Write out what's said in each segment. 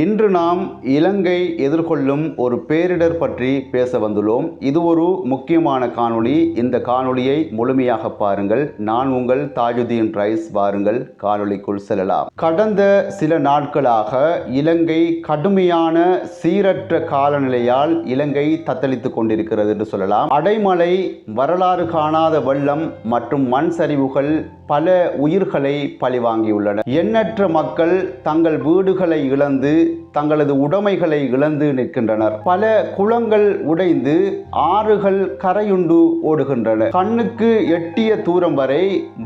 இன்று நாம் இலங்கை எதிர்கொள்ளும் ஒரு பேரிடர் பற்றி பேச வந்துள்ளோம். இது ஒரு முக்கியமான காணொளி. இந்த காணொளியை முழுமையாக பாருங்கள். நான் உங்கள் தாஜுதீன் ரைஸ். வாருங்கள். காணொளிக்குள் செல்லலாம். கடந்த சில நாட்களாக இலங்கை கடுமையான சீரற்ற காலநிலையால் இலங்கை தத்தளித்துக் கொண்டிருக்கிறது என்று சொல்லலாம். அடைமழை வரலாறு காணாத வெள்ளம் மற்றும் மண் சரிவுகள் பல உயிர்களை பழிவாங்கியுள்ளன. எண்ணற்ற மக்கள் தங்கள் வீடுகளை இழந்து Oui. தங்களது உடைமைகளை இழந்து நிற்கின்றனர். பல குளங்கள் உடைந்து ஆறுகள் கரையுண்டு ஓடுகின்றன. கண்ணுக்கு எட்டிய தூரம் வரை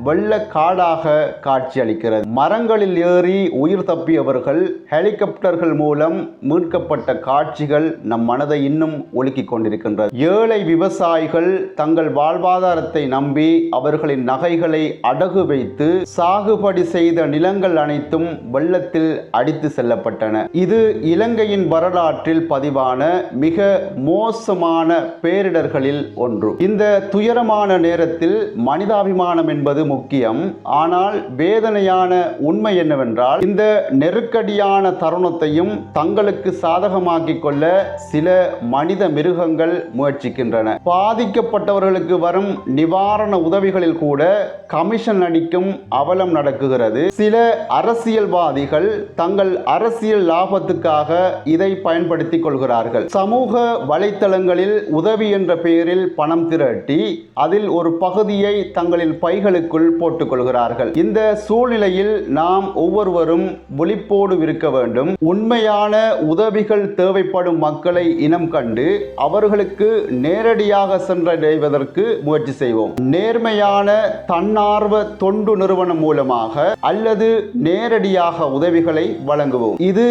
வெள்ள காடாக காட்சியளிக்கிறது மரங்களில் ஏறி உயிர் தப்பியவர்கள் ஹெலிகாப்டர்கள் மூலம் மீட்கப்பட்ட காட்சிகள் நம் மனதை இன்னும் ஒலுக்கிக் கொண்டிருக்கின்றது ஏழை விவசாயிகள் தங்கள் வாழ்வாதாரத்தை நம்பி அவர்களின் நகைகளை அடகு வைத்து சாகுபடி செய்த நிலங்கள் அனைத்தும் வெள்ளத்தில் அடித்து செல்லப்பட்டன. இது இலங்கையின் வரலாற்றில் பதிவான மிக மோசமான பேரிடர்களில் ஒன்று. இந்த துயரமான நேரத்தில் மனிதாபிமானம் என்பது முக்கியம். ஆனால் வேதனையான உண்மை என்னவென்றால் இந்த நெருக்கடியான தருணத்தையும் தங்களுக்கு சாதகமாக்கிக் கொள்ள சில மனித மிருகங்கள் முயற்சிக்கின்றன. பாதிக்கப்பட்டவர்களுக்கு வரும் நிவாரண உதவிகளில் கூட கமிஷன் அடிக்கும் அவலம் நடக்குகிறது. சில அரசியல்வாதிகள் தங்கள் அரசியல் லாபத்தை லாபத்துக்காக இதை பயன்படுத்திக் கொள்கிறார்கள். சமூக வலைத்தளங்களில் உதவி என்ற பெயரில் பணம் திரட்டி அதில் ஒரு பகுதியை தங்களின் பைகளுக்குள் போட்டுக்கொள்கிறார்கள் இந்த சூழ்நிலையில் நாம் ஒவ்வொருவரும் விழிப்போடு இருக்க வேண்டும். உண்மையான உதவிகள் தேவைப்படும் மக்களை இனம் கண்டு அவர்களுக்கு நேரடியாக சென்றடைவதற்கு முயற்சி செய்வோம். நேர்மையான தன்னார்வ தொண்டு நிறுவனம் மூலமாக அல்லது நேரடியாக உதவிகளை வழங்குவோம். இது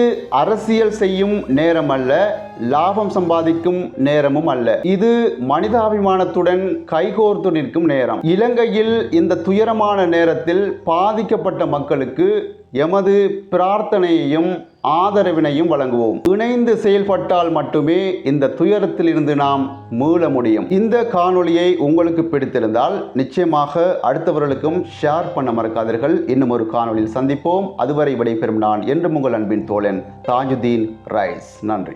அரசியல் செய்யும் நேரம் அல்ல லாபம் சம்பாதிக்கும் நேரமும் அல்ல. இது மனிதாபிமானத்துடன் கைகோர்த்து நிற்கும் நேரம். இலங்கையில் இந்த துயரமான நேரத்தில் பாதிக்கப்பட்ட மக்களுக்கு எமது பிரார்த்தனையையும் ஆதரவினையும் வழங்குவோம். இணைந்து செயல்பட்டால் மட்டுமே இந்த துயரத்திலிருந்து நாம் மீள முடியும். இந்த காணொளியை உங்களுக்கு பிடித்திருந்தால் நிச்சயமாக அடுத்தவர்களுக்கும் ஷேர் பண்ண மறக்காதீர்கள். இன்னும் ஒரு காணொளியில் சந்திப்போம். அதுவரை விடைபெறும் நான் என்று உங்கள் அன்பின் தோழன் தாஜுதீன் ரைஸ். நன்றி.